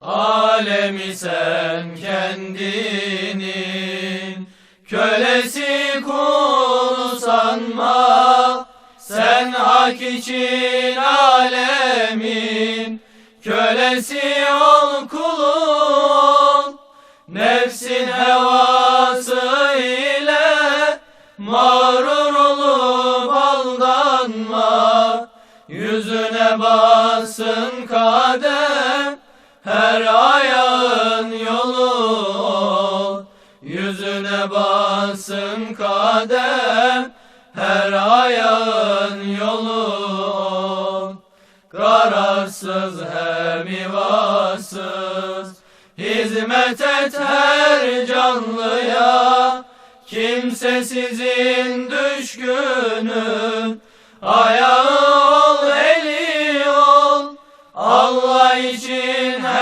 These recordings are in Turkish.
Alemi sen kendinin kölesi kulu sanma. Sen hak için alemin kölesi ol kulun. Nefsin hevası ile mağrur olup aldanma. Yüzüne bassın kadem her ayağın yolu ol Yüzüne bassın kadem. Her ayağın yolu ol Kararsız hem ivasız. Hizmet et her canlıya Kimsesizin düşkünün Ayağı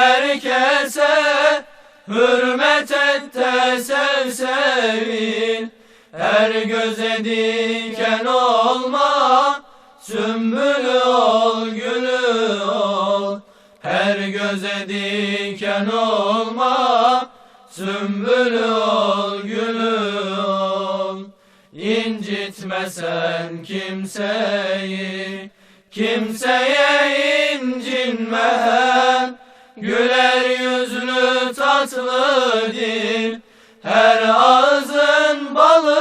herkese Hürmet et de sev sevil Her göze diken olma Sümbülü ol gülü ol. Her göze diken olma Sümbülü ol gülü ol. İncitmesen kimseyi Kimseye incinme hem Güler yüzlü tatlı dil. Her ağzın balı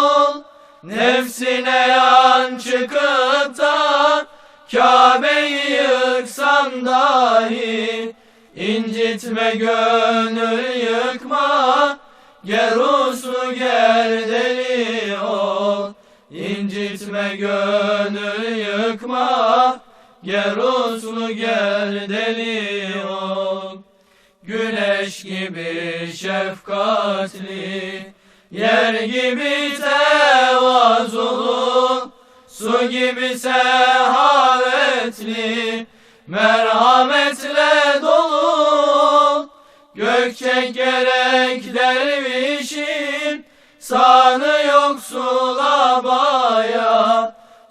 ol. Nefsine yan çıkıp da Kabe'yi yıksan dahi. İncitme gönül yıkma. Ger uslu ger deli ol. İncitme gönül yıkma Ger uslu ger deli ol. Güneş gibi şefkatli Yer gibi tevazulu Su gibi sehavetli Merhametle dolu. Gökçek gerek dervişin Sanı yoksula baya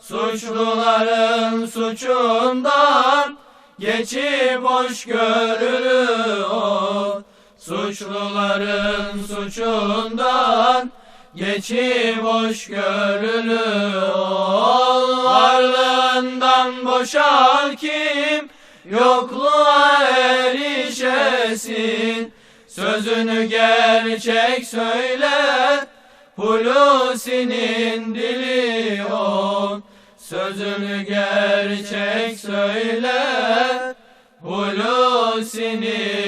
Suçluların suçundan Geçip hoş görülü ol Suçluların suçundan Geçip hoş görülü ol Varlığından boşal kim? Yokluğa erişesin. Sözünü gerçek söyle Hulusi'nin dili ol Sözünü gerçek söyle Hulusi'nin dili